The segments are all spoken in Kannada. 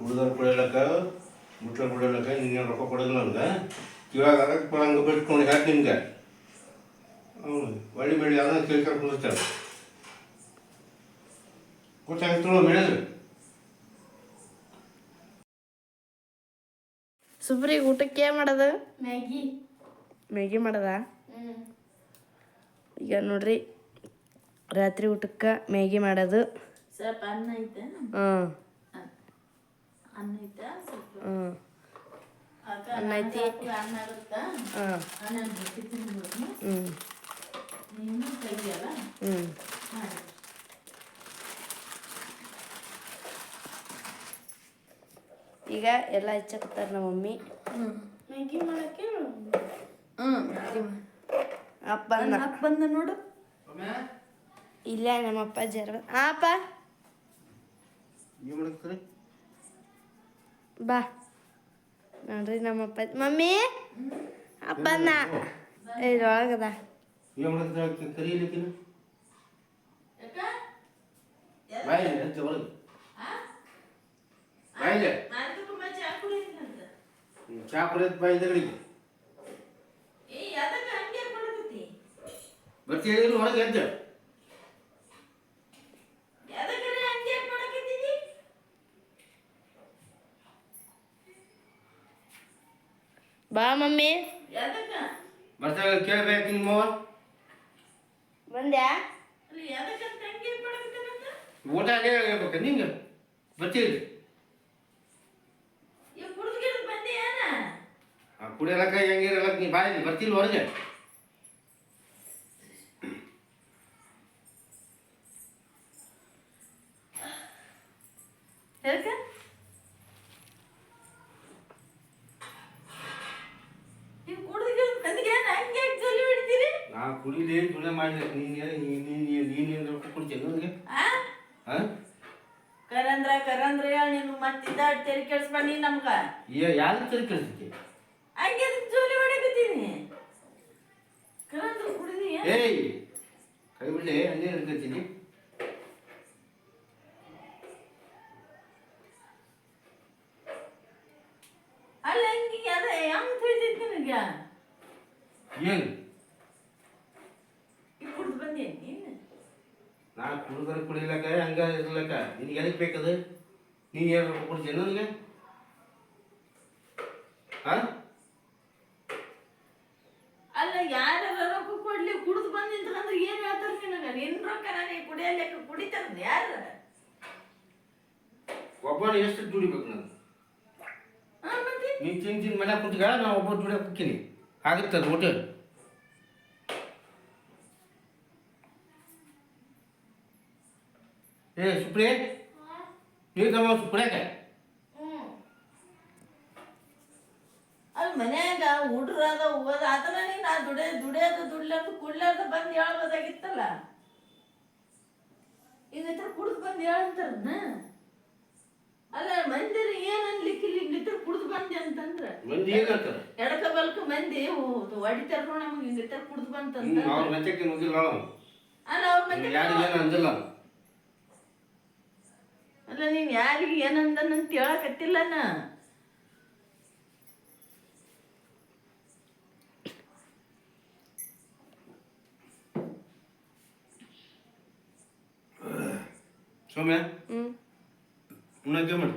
ಕುಡ್ದವ್ರು ಕೊಡಲಕ್ಕ ಮುಟ್ಲ ಕೊಡಲಕ್ಕ ನಿಂಗೆ ರೊಕ್ಕ ಕೊಡೋದಿಲ್ಲ ನಮ್ಗೆ ಇವಾಗ ಅದಕ್ಕೆ ಹಂಗೆ ಬಿಟ್ಕೊಂಡು ಯಾಕೆ ನಿಮ್ಗೆ ಹ್ಞೂ ಒಳ್ಳೆ ಬೆಳೆ ಅದನ್ನ ಕೇಳ್ಕೊಂಡು ಕುಡಿಸ್ತಾರೆ ಗೊತ್ತಾಗ್ತಲ್ಲ ಸುಬ್ರಿ ಊಟಕ್ಕೆ ಏನು ಮಾಡೋದು? ಮ್ಯಾಗಿ. ಮ್ಯಾಗಿ ಮಾಡದ? ಈಗ ನೋಡ್ರಿ ರಾತ್ರಿ ಊಟಕ್ಕೆ ಮ್ಯಾಗಿ ಮಾಡೋದು. ಸ್ವಲ್ಪ ಅನ್ನ ಐತೆ. ಸ್ವಲ್ಪ ಹ್ಞೂ ಅನ್ನ ಐತಿ. ಹಾಂ ಹ್ಞೂ ಹ್ಞೂ ಈಗ ಎಲ್ಲ ಹಚ್ಚಕತ್ತಾರ ನಮ್ಮ ಮಮ್ಮಿ. ಮ್ಯಾಗಿ ಮಾಡಕ್ಕೆ ಹ್ಞೂ ಅಪ್ಪ ಅಪ್ಪ ಬಂದ ನೋಡು. ಇಲ್ಲ ನಮ್ಮಪ್ಪ ಜರ ಆ ಅಪ್ಪ. ಬಾ. ನೋಡ್ರಿ ನಮ್ಮ ಅಪ್ಪ. ಮಮ್ಮಿ ಅಪ್ಪ ಅನ್ನ ಇದ್ರೊಳಗದ ಏನು ಮಾಡ್ತಾರೆ ಕರೀಲಿಕ್ಕಿನ ಯಾಕ? ಬಾಯಿ ಅಂತ ಒಳಗೆ ಬಾಯಿಲೆ ನಾನು ತುಂಬ ಚಾ ಕುಡಿಯುತ್ತಂತ ಚಾ ಕುಡಿಯೋದು ಬಾಯಿ ತಗಡಿಗೆ ಏ ಅದಕ್ಕೆ ಹಂಗೆ ಮಾಡಕತ್ತಿ ಬರ್ತೀವಿ ಹೊರಗೆ ಎದ್ದು ಅದಕ್ಕೆ ಹಂಗೆ ಮಾಡಕತ್ತೀನಿ ಬಾ ಮಮ್ಮಿ. ಅದಕ್ಕೆ ಬರ್ತಾಗ ಕೇಳ್ಬೇಕು ನಿಮ್ಮವ್ವ ಬಂದ್ಯಾ? ಅಲ್ಲಿ ಅದಕ್ಕೆ ಹಂಗೆ ಮಾಡಕತ್ತಾನಂತ ಊಟ ಅಲ್ಲೇ ಹೇಳ್ಬೇಕು ನಿಂಗೆ. ಬರ್ತೀವಿ ಈ ಕುಡ್ದು ಗಿಡ್ದು ಬಂದೆ ಏನ? ಆ ಕುಡಿಯಲಕ್ಕ ಹೆಂಗಿರಲಕ್ಕ ನೀ ಬಾಯಿ ಬರ್ತಿಲ್ಲ ಹೊರಗೆ? ಯಾಕ ನೀವು ಕುಡ್ದು ಗಿಡ್ದು ಬಂದಿಗೆ ಏನ ಹಂಗೆ ಜೊಲಿ ಹೊಡಿತೀರಿ ನಾ ಕುಡಿಲಿ ಸುಳ್ಳೆ ಮಾಡಿದೆ ನೀನು ನೀನು ರೊಕ್ಕ ಕೊಡ್ತೀನಿ ನನಗೆ ಹಾಂ ಕರಂದ್ರ ಕರಂದ್ರ ಹೇಳಿ ನೀನು ಮತ್ತಿದ್ದ ತೆರಿ ಕೆಡ್ಸ್ಬೇಡ ನೀ ನಮ್ಗ. ಯಾರು ತೆರಿ ಕಳಿಸ್ತಿ ಹಂಗೆ ಜೋಲಿ ಹೊಡಕತ್ತೀನಿ ಕರಂದ್ರ ಕುಡಿದಿ? ಏಯ್ ಕೈ ಬಿಡ್ಲಿ ಅಲ್ಲೇ ಇರ್ಕತ್ತೀನಿ. ಅಲ್ಲ ಹಂಗೆ ಅದ ಹೆಂಗ್ ತಿಳಿತೈತಿ ನಿನಗೆ? ಏನು ಈಗ ಕುಡ್ದು ಬಂದಿ ನೀನು ನಾ ಕುಡಿದ್ರೆ ಕುಡಿಲಕ್ಕ ಹಂಗ ಇರ್ಲಕ್ಕ ನಿನಗೆ ಎದಕ್ಕೆ ಬೇಕದು? ನೀ ಏನು ಕೊಡ್ತೀನಿ ನನಗೆ? ಹಾಂ ಅಲ್ಲ ಯಾರ ರೊಕ್ಕ ಕೊಡ್ಲಿ ಕುಡಿದು ಬಂದಿ ಅಂತಂದ್ರೆ ಏನು ಹೇಳ್ತಾರೆ ನಿನಗ? ನಿನ್ನ ರೊಕ್ಕ ನನಗೆ ಕುಡಿಯಲಿಕ್ಕೆ ಕುಡಿತಾರೆ ಯಾರು? ಒಬ್ಬನ ಎಷ್ಟು ದುಡಿಬೇಕು ನಾನು ನೀನು ತಿಂದು ತಿಂದು ಮನೆ ಕುಂತ್ಗ ನಾನು ಒಬ್ಬ ದುಡಿಯಕ್ಕೆ ಹೋಗ್ತೀನಿ ಆಗುತ್ತೆ ಅದು ಊಟ ಏ ಸುಪ್ರಿ ನೀರು ತಮ್ಮ ಸುಪ್ರ್ಯಾಕ ಅಲ್ಲಿ ಮನ್ಯಾಗ ಹುಡ್ರದ ಹೋಗೋದು ಅದನ್ನ ನೀನು ನಾ ದುಡಿಯ ದುಡಿಯೋದು ದುಡ್ಲಾರ್ದು ಕುಡ್ಲಾರ್ದು ಬಂದು ಹೇಳ್ಬೋದಾಗಿತ್ತಲ್ಲ? ಈಗ ಕುಡ್ದು ಬಂದು ಹೇಳಂತಾರನ್ನ ಅಲ್ಲ ಮಂದಿರ ಏನ್ ಅನ್ಲಿಕ್ಕಿಲ್ಲ ಹಿಂಗಿತ್ರ ಕುಡ್ದು ಬಂದೆ ಅಂತಂದ್ರ? ಮಂದಿ ಎಡಕ ಬಲ್ಕ ಮಂದಿ ಹೊಡಿತಾರ ನೋಡ ನಮ್ಗೆ ಹಿಂಗಿತ್ರ ಕುಡ್ದು ಬಂತಂದ್ರ ಅವ್ರ ನಾವು ಅಲ್ಲ ಅವ್ರ ಮಂದಿ ಯಾರು ಏನು ಅಂದಿಲ್ಲ ಅಲ್ಲ ನೀನು ಯಾರಿಗೆ ಏನಂದನಂತ ಹೇಳಕತ್ತಿಲ್ಲ ನಾ. ಸೌಮ್ಯ? ಉಣ್ಣಕ್ಕೆ ಮಾಡಿ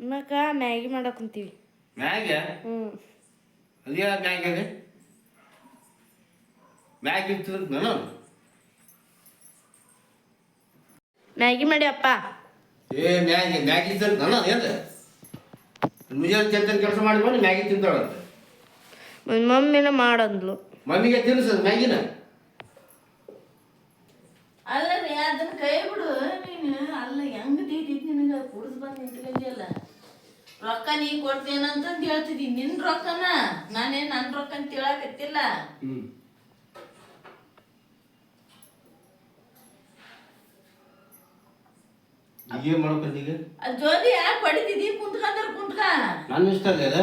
ಉಣ್ಣಕ ಮ್ಯಾಗಿ ಮಾಡಕ್ ಕುಂತೀವಿ. ಮ್ಯಾಗೆ ಹ್ಞೂ ಅದೇ? ಮ್ಯಾಗೆ ಮ್ಯಾಗ್ ಇರ್ತದ ನಾನು. ಮ್ಯಾಗಿ ಮಾಡಿ ಅಪ್ಪ. ಏ ಮ್ಯಾಗಿ ಮ್ಯಾಗಿ ಸರ್ ನಾನು ಏನು? ಮುಂಜಾನೆ ಚಂತನ ಕೆಲಸ ಮಾಡಿ ಬಂದು ಮ್ಯಾಗಿ ತಿಂತಾಳಂತ. ನನ್ನ ಮಮ್ಮಿನ ಮಾಡಂದ್ಲು. ಮಮ್ಮಿಗೆ ತಿನ್ಸ ಮ್ಯಾಗಿನ. ಅಲ್ಲ ರೀ ಅದನ್ನ ಕೈ ಬಿಡು ನೀನು. ಅಲ್ಲ ಹೆಂಗ್ ತೈತೈತಿ ನಿನಗ ಕುಡ್ದು ಬಂದು ನಿಂತ್ಕೊಂಡಿಯಲ್ಲ ರೊಕ್ಕ ನೀ ಕೊಡ್ತೇನಂತಂದು ಹೇಳ್ತಿದ್ದೀನಿ. ನಿನ್ ರೊಕ್ಕನ? ನಾನೇನ್ ನನ್ ರೊಕ್ಕ ಅಂತ ಹೇಳಕತ್ತಿಲ್ಲ ಹ್ಞೂ ಈಗೇನು ಮಾಡ್ಕೊಂಡೀಗ ಈಗ? ಜೋದಿ ಯಾಕೆ ಹೊಡಿತಿದ್ದಿ ಕುಂತ್ಕಂದ್ರ ಕುಂತ್ಕ. ನನ್ನ ಇಷ್ಟ ಅಲ್ಲ ಅದ.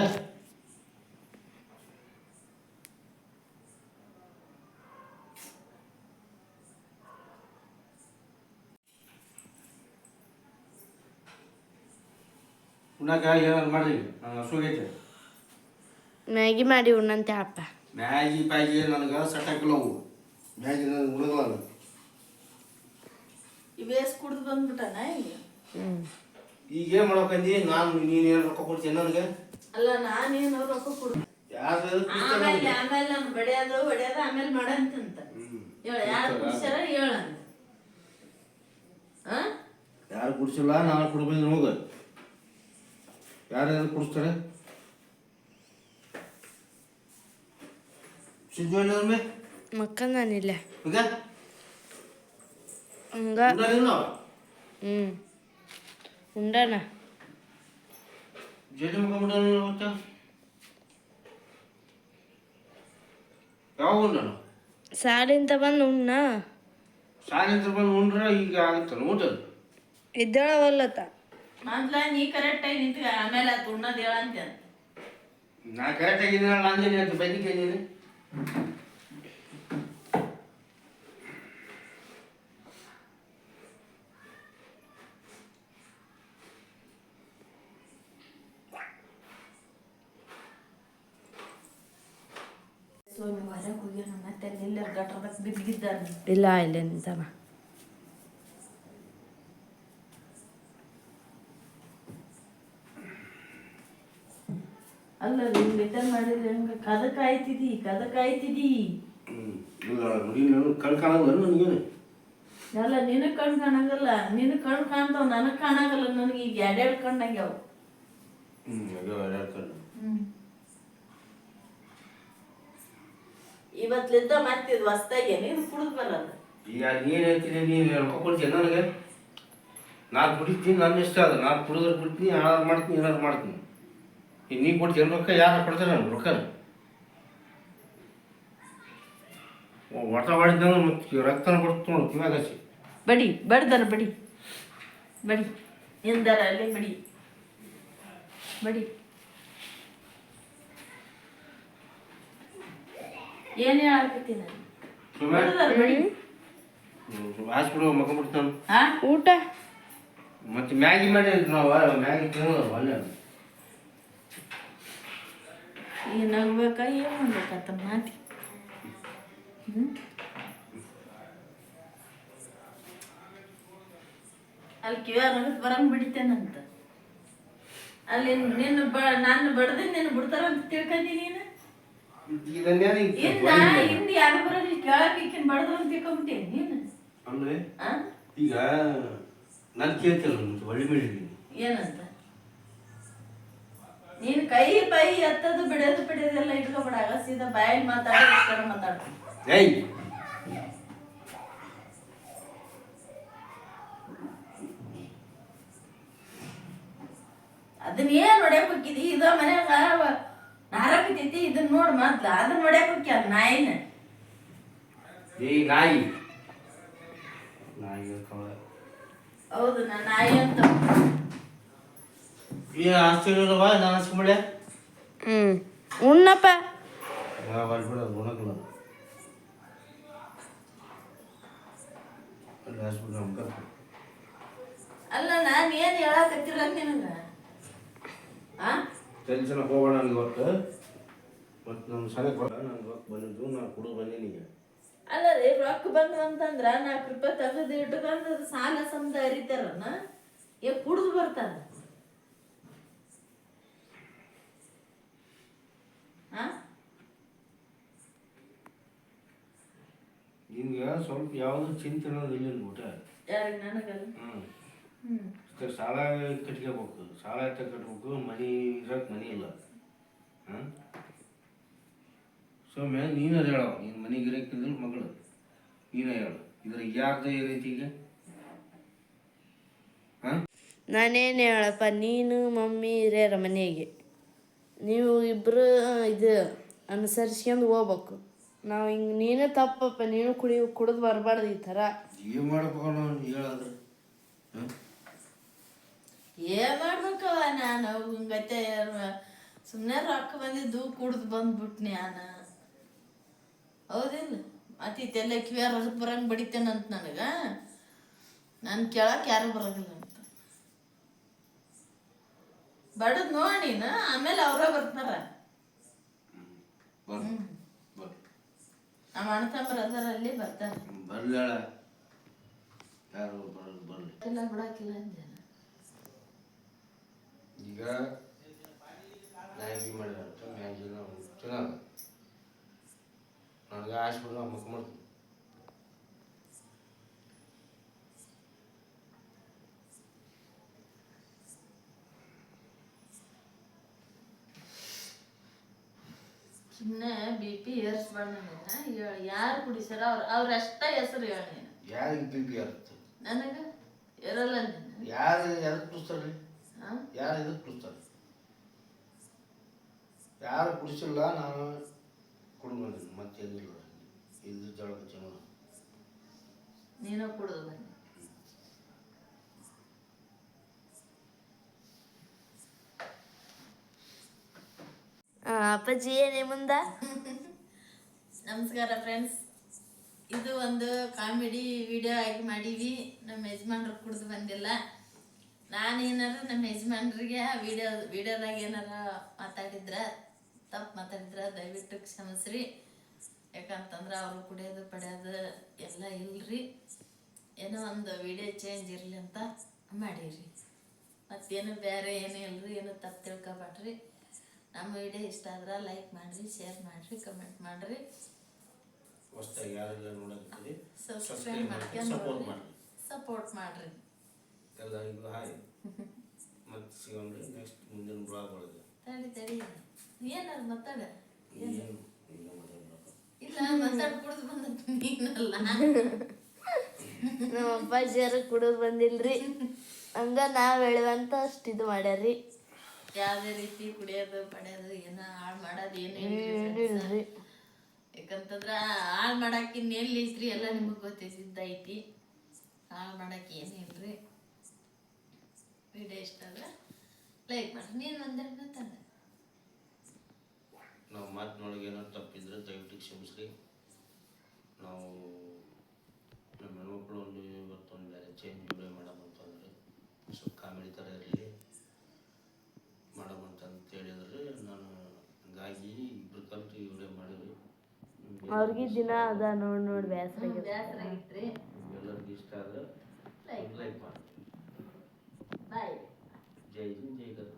ಉಣ್ಣಾಕ ಏನಾರು ಮಾಡ್ರಿ? ಮ್ಯಾಗಿ ಮಾಡಿ ಉಣ್ಣಂತೆ ಅಪ್ಪ. ಮ್ಯಾಗಿ ಪ್ಯಾಗಿ ನನಗೆ ಸೆಟ್ ಹಾಕಿಲ್ಲ ಅವು. ಮ್ಯಾಗಿ ನನಗೆ ಉಣಗಲ್ಲ ಇವೇಸ್ ಕುಡ್ದು ಬಂದ್ಬಿಟ್ಟನ ಈಗ ಏನ್ ಈಗ ನಾನು ಮಾಡ್ಬೇಕಂದಿ? ನಾನು ನೀನೇನು ರೊಕ್ಕ ಕೊಡ್ತೀನಿ ನನಗೆ ಅಲ್ಲ ನಾನೇನು ರೊಕ್ಕ ಕೊಡು ಯಾರು ಆಮೇಲೆ ಆಮೇಲೆ ನಾನು ಬಡಿಯೋದು ಬಡಿಯೋದು ಆಮೇಲೆ ಮಾಡಂತಂತ. ಹೇಳ ಯಾರು ಕುಡ್ಸ್ಯಾರ ಹೇಳಂತ ಆ? ಯಾರು ಕುಡಿಸಿಲ್ಲ ನಾನು ಕುಡ್ಬೇಕು ಹೋಗ ಯಾರು ಕುಡಿಸ್ತಾರೆ? ಸಿದ್ದು ಮಕ್ಕ ನಾನಿಲ್ಲ ಈಗ ಹಂಗ ಉಂಡಾನಿಲ್ಲ ಹ್ಞೂ ಉಂಡಣ ಜೇಡಿ ಮುಖ ಮತ್ತೆ ಯಾವ ಉಂಡನು ಸಾಲಿಂದ ಬಂದು ಉಣ್ಣ ಸಾಯಂತ್ರ ಬಂದು ಉಂಡ್ರೆ ಈಗ ಆಗುತ್ತಲ್ಲ ಊಟ ಇದ್ದಳವಲ್ಲತ್ತ ಮೊದ್ಲ ನೀ ಕರೆಕ್ಟಾಗಿ ನಿಂತ್ಕ ಆಮೇಲೆ ಅದು ಉಣ್ಣೋದು ಹೇಳಂತ ನಾ ಕರೆಕ್ಟ್ ಆಗಿದ್ದೀನಲ್ಲ ಅಂದೇನಿ ಅಂತ ಬೈದಿಕ್ಕೆ ನೀನು ಸೊ ನೀವು ಹೊರಗೆ ಹೋಗಿ ಮತ್ತೆ ಎಲ್ಲರ ಗಟ್ರದಾಗ ಬಿದ್ದಿದ್ದಾನೆ ಇಲ್ಲ ಇಲ್ಲ ನಿಂತಮ್ಮ ಅಲ್ಲ ಹಿಂಗೆ ರಿಟರ್ನ್ ಮಾಡಿದ್ರೆ ಹೆಂಗೆ? ಕದ ಕಾಯ್ತಿದಿ ಕದ ಕಾಯ್ತಿದಿ ಅಲ್ಲ ನಿನಗೆ ಕಣ್ ಕಾಣಂಗಲ್ಲ. ನಿನಗೆ ಕಣ್ ಕಾಣ್ತಾವ ನನಗೆ ಕಾಣಂಗಲ್ಲ. ನನಗೆ ಈಗ ಎರಡೆರಡು ಕಣ್ಣಾಗ್ಯಾವ. ಹ್ಞೂ ಅಯ್ಯೋ ಹೇಳ್ತಾರೆ ಇವತ್ಲಿದ್ದ ಮತ್ತೆ ಹೊಸ್ದಾಗೆ ನೀನು ಕುಡಿದು ಬರಲ್ಲ ಈಗ ನೀನು ಹೇಳ್ತೀನಿ ನೀನು ಹೇಳ್ಕೊಡ್ತೀನಿ ಕೊಡ್ತೀನಿ ನನಗೆ. ನಾನು ಕುಡಿತೀನಿ ನನ್ನ ಇಷ್ಟ ಅದು. ನಾನು ಕುಡಿದ್ರೆ ಬಿಡ್ತೀನಿ ಏನಾದ್ರು ಮಾಡ್ತೀನಿ ಏನಾದ್ರು ಮಾಡ್ತೀನಿ. ಈಗ ನೀ ಕೊಡ್ತೀನಿ ರೊಕ್ಕ? ಯಾರು ಕೊಡ್ತಾರೆ ನಾನು ರೊಕ್ಕ ಒಟ ಮಾಡಿದ್ದ ಮತ್ತೆ ರಕ್ತನ ಕೊಡ್ತು ನೋಡು ಕಿವಾಗ ಹಚ್ಚಿ ಬಡಿ ಬಡ್ದಾರ ಬಡಿ. ಬಡಿ. ಎಂದಾರ ಅಲ್ಲಿ ಬಡಿ. ಬಡಿ. ಏನ್ ಹೇಳಕತ್ತಿ ನಾನು ಹಾಸ್ಪಿಟಲ್ ಮಕ್ಕೊಂಬಿಡ್ತಾನೆ ಆ? ಊಟ? ಮತ್ತೆ ಮ್ಯಾಗಿ ಮಾಡಿ ನಾವು ಮ್ಯಾಗಿ ತಿನ್ನೋದು ಒಳ್ಳೆ ಈಗ ನಗ್ಬೇಕಾ ಏನ್ ಮಾಡ್ಬೇಕಂತ ಮಾತಿ? ಅಲ್ಲಿ ಕಿವ್ಯಾರ ಬರಂಗ್ ಬಿಡಿತೇನಂತ. ಅಲ್ಲಿ ನಿನ್ನ ಬ ನಾನು ಬಡ್ದು ನಿನ್ನ ಬಿಡ್ತಾರಂತ ತಿಳ್ಕೊಂಡಿ ನೀನು ಹಿಂದ್ ಯಾರು ಬರೋದಿಲ್ಲ ಈಕಿನ ಬಡ್ದು ಅಂತ ತಿಳ್ಕೊಂಬಿಟ್ಟೇನಿ ನೀನು ಅಂದ್ರೆ ಆ? ಈಗ ನಾನು ಒಳ್ಳೆ ಮಾಡಿದ್ದೀನಿ ಏನಂತ? ನೀನ್ ಕೈ ಪೈ ಎತ್ತದು ಬಿಡೋದು ಬಿಡೋದೆಲ್ಲ ಇಟ್ಕೊಬಿಡಾಗ ಸೀದಾ ಬಾಯಲ್ಲಿ ಮಾತಾಡೋ ಮಾತಾಡ್ತೀನಿ. ಏಯ್ ಅದನ್ನ ಏನ್ ಹೊಡ್ಯಾಕ್ ಹೋಗಿದಿ ಇದ ಮನ್ಯಾಗ ನಾರಕತೈತಿ ಇದನ್ನ ನೋಡ್ ಮೊದ್ಲ ಅದನ್ನ ಹೊಡ್ಯಾಕ್ ಹೋಗ್ಯಾರ ನಾಯಿನ ಏಯ್ ನಾಯಿ. ನಾಯಿ ಹೇಳ್ತಾವ ಹೌದು ನಾ ನಾಯಿ ಅಂತ ಏ ಆಶ್ಚರ್ಯವಾ ನಾನು ಅನ್ಸ್ಕೊಂಬಿಳೆ ಹ್ಞೂ ಉಣ್ಣಪ್ಪ. ಯಾವ ಬರ್ಬಿಡ ಅದು ಉಣಕಲ್ಲ ಅಲ್ಲಿ ಹಾಸ್ಪಿಟಲ್ ನಮ್ಗೆ ಅಲ್ಲ ನಾನ್ ಏನ್ ಹೇಳಕತ್ತಿರ ನಿನಗ? ಆ? ಟೆನ್ಷನ್ ಹೋಗೋಣ ನನಗೆ ಇವತ್ತು ಮತ್ತು ನಮ್ಮ ಕೊಡ ನಾನು ರೊಕ್ಕ ಬಂದಿದ್ದು ನಾನು ಕುಡಿದು ಬಂದೀನಿ ಈಗ ಅಲ್ಲ ರೀ ರೊಕ್ಕ ಬಂದು ಅಂತಂದ್ರ ನಾಲ್ಕು ರೂಪಾಯಿ ತೆಗೆದು ಇಟ್ಕೊಂಡು ಅದು ಸಾಲ ಸಮದ ಅರಿತಾರನ ಏ ಕುಡಿದು ಬರ್ತಾರ ಆ? ನಿಮ್ಗೆ ಸ್ವಲ್ಪ ಯಾವುದು ಚಿಂತೆ ಅನ್ನೋದು ಇಲ್ಲ ಊಟ ಹ್ಞೂ ಸಾಲ ಕಟ್ಕೋಬೇಕು ಸಾಲ ಎತ್ತ ಕಟ್ಬೇಕು ಮನಿ ಇರಕ್ಕೆ ಮನಿ ಇಲ್ಲ. ಹಾಂ ಸೌಮ್ಯ ನೀನು ಹೇಳೋ ನೀನು ಮನೆಗೆ ಇರಕ್ಕಿದ್ರೆ ಮಗಳು. ನೀನೇ ಹೇಳು. ಇದ್ರಾಗ ಯಾರ್ದು ಏನೈತಿ ಈಗ? ಹಾಂ? ನಾನೇನು ಹೇಳಪ್ಪ ನೀನು ಮಮ್ಮಿ ಹಿರಿಯರ ಮನೆಗೆ. ನೀವು ಇಬ್ಬರು ಇದು ಅನುಸರಿಸ್ಕೊಂಡು ಹೋಗ್ಬೇಕು. ನಾವು ಹಿಂಗೆ ನೀನೇ ತಪ್ಪಪ್ಪ ನೀನು ಕುಡಿ ಕುಡಿದು ಬರಬಾರ್ದು ಈ ಥರ. ಏನು ಮಾಡ್ಬೇಕು ನಾವು ಹೇಳಾದ್ರೆ. ಹಾಂ? ಏನ್ ಮಾಡ್ಬೇಕವ ನಾನು? ಹಿಂಗತ್ತೆ ಸುಮ್ಮನೆ ರೊಕ್ಕ ಬಂದಿದ್ದು ಕುಡ್ದು ಬಂದ್ಬಿಟ್ನಿ ನಾನು ಹೌದಿಲ್ಲ ಮತ್ತೆ ಇದೆಲ್ಲ ಕಿವಿಯಾರ ಅದಕ್ಕೆ ಬರಂಗ್ ಬಡಿತೇನಂತ ನನಗೆ. ನಾನು ಕೇಳಕ್ಕೆ ಯಾರು ಬರೋದಿಲ್ಲ ಅಂತ. ಬಡದ್ ನೋಡಿನ ಆಮೇಲೆ ಅವರೇ ಬರ್ತಾರ. ನಮ್ಮ ಅಣ್ಣ ತಮ್ಮರ ಅದಾರ ಅಲ್ಲಿ ಬರ್ತಾರ. ಬರ್ಲಿ ಹೇಳ ಯಾರು ಬರೋದು ಬರ್ಲಿ. ಇಲ್ಲ ಬಿಡಾಕಿಲ್ಲ ಅಂದೆ. ನಾ. ಈಗ ಮಾಡಿದಂತ ಮ್ಯಾಗಿನ ತಿನ್ನೋದು ನನಗೆ ಆಸೆ ಬಿಡು ನಾವು ಮಕ್ಕೊಂಡ್ಬಿಡ್ತೀನಿ ಸುಮ್ನೆ ಬಿ ಪಿ ಏರ್ಸ್ಬಾರ್ದು ಯಾರು ಕುಡಿಸ್ಯಾರ ಅವ್ರ ಅವ್ರ ಅಷ್ಟ ಹೆಸರು ಹೇಳ ನೀನು. ಯಾರಿಗೆ ಬಿ ಪಿ ಏರುತ್ತೆ ನನಗ? ಇರಲ್ಲ ನೀನು. ಯಾರು ಎದಕ್ಕೆ ಕುಡಿಸ್ತಾರೆ? ಯಾರು ಎದಕ್ಕೆ ಕುಡಿಸ್ತಾರೆ? ಯಾರು ಕುಡಿಸಿಲ್ಲ ನಾನು ಕುಡಿದು ಬಂದಿನಿ ಮತ್ತೇನಿಲ್ಲ ಇದು ಜಳಕ ಚೆನ್ನಾಗಿ ನೀನು ಕುಡಿದು ಬನ್ನಿ. ಅಪ್ಪಾಜಿ ಏನೇ ಮುಂದ? ನಮಸ್ಕಾರ ಫ್ರೆಂಡ್ಸ್ ಇದು ಒಂದು ಕಾಮಿಡಿ ವಿಡಿಯೋ ಆಗಿ ಮಾಡೀವಿ. ನಮ್ಮ ಯಜಮಾನ್ರು ಕುಡಿದು ಬಂದಿಲ್ಲ. ನಾನೇನಾರು ನಮ್ಮ ಯಜಮಾನ್ರಿಗೆ ಆ ವಿಡಿಯೋ ವಿಡಿಯೋದಾಗ ಏನಾರ ಮಾತಾಡಿದ್ರ ತಪ್ಪು ಮಾತಾಡಿದ್ರ ದಯವಿಟ್ಟು ಕ್ಷಮಿಸ್ರಿ. ಯಾಕಂತಂದ್ರೆ ಅವರು ಕುಡಿಯೋದು ಪಡೆಯೋದು ಎಲ್ಲ ಇಲ್ರಿ. ಏನೋ ಒಂದು ವಿಡಿಯೋ ಚೇಂಜ್ ಇರಲಿ ಅಂತ ಮಾಡೀರಿ. ಮತ್ತೇನು ಬೇರೆ ಏನೂ ಇಲ್ಲರಿ ಏನೋ ತಪ್ಪು ತಿಳ್ಕೊಬೇಡ್ರಿ. ನಮ್ಮ ವಿಡಿಯೋ ಇಷ್ಟ ಆದ್ರೆ ಲೈಕ್ ಮಾಡಿರಿ ಶೇರ್ ಮಾಡಿರಿ ಕಮೆಂಟ್ ಮಾಡಿರಿ. ಹೊಸ್ದಾಗಿ ಯಾರೆಲ್ಲ ನೋಡಕತ್ತೀರಿ ಸಬ್ಸ್ಕ್ರೈಬ್ ಸಪೋರ್ಟ್ ಮಾಡ್ಕೊಂಡು ಮಾಡಿರಿ. ಸಪೋರ್ಟ್ ಮಾಡ್ರಿ. ಎಲ್ಲರಿಗೂ ಹಾಯ್ ಮತ್ತೆ ಸಿಗೋಣ್ರಿ ನೆಕ್ಸ್ಟ್ ಮುಂದಿನ ಬ್ಲಾಗ್ ಒಳಗೆ. ತಡಿ ತಡಿ. ಏನಾರ ಮಾತಾಡ. ಇಲ್ಲ ಮಾತಾಡ್ ಕುಡ್ದು ಬಂದ ನೀನಲ್ಲ. ನಮ್ಮ ಅಪ್ಪಾಜಿಯರು ಕುಡಿದು ಬಂದಿಲ್ರಿ. ಹಂಗ ನಾವ್ ಹೇಳುವಂತ ಅಷ್ಟು ಇದು ಮಾಡ್ಯಾರ್ರಿ. ಯಾವ್ದೇ ರೀತಿ ಕುಡಿಯೋದು ಪಡೆಯೋದು ಏನ ಹಾಳು ಮಾಡೋದು ಏನು ಯಾಕಂತಂದ್ರ ಹಾಳು ಮಾಡಕ್ಕೆ ಎಲ್ಲಿ ಐತ್ರಿ ಎಲ್ಲ ನಿಮಗೆ ಗೊತ್ತಿದ್ದೈತಿ ಹಾಳು ಮಾಡಕ್ಕೆ ಏನು ಇಲ್ರಿ. ವಿಡಿಯೋ ಇಷ್ಟ ಆದ್ರೆ ಲೈಕ್ ಮಾಡಿ ನೀನು ಒಂದೆರಡು ತಂದೆ ನಾವು ಮಾತಿನೊಳಗೆ ಏನೋ ತಪ್ಪಿದ್ರೆ ದಯವಿಟ್ಟು ಕ್ಷಮಿಸ್ರಿ. ನಾವು ಹೆಣ್ಮಕ್ಳು ಒಂದು ಇವತ್ತೊಂದು ಬೇರೆ ಚೇಂಜ್ ವಿಡಿಯೋ ಮಾಡಮ್ ಅಂತಂದ್ರೆ ಸ್ವಲ್ಪ ಕಾಮಿಡಿ ಥರ ಇರಲಿ ಮಾಡಮ್ ಅಂತ ಹೇಳಿದ್ರೆ ನಾನು ಹಂಗಾಗಿ ಇಬ್ರು ಕಲ್ತು ಇವ್ರೆ ವಿಡಿಯೋ ಮಾಡಿದ್ವಿ. ಅವ್ರಿಗೆ ದಿನ ಅದ ನೋಡ್ ನೋಡ್ ಬೇಸರ ಎಲ್ಲರಿಗೂ ಇಷ್ಟ ಆದ್ರೆ. ಲೈಕ್ ಮಾಡಿ. ಜೈ ಹಿಂದ್ ಜೈ ಕರ್ನಾಟಕ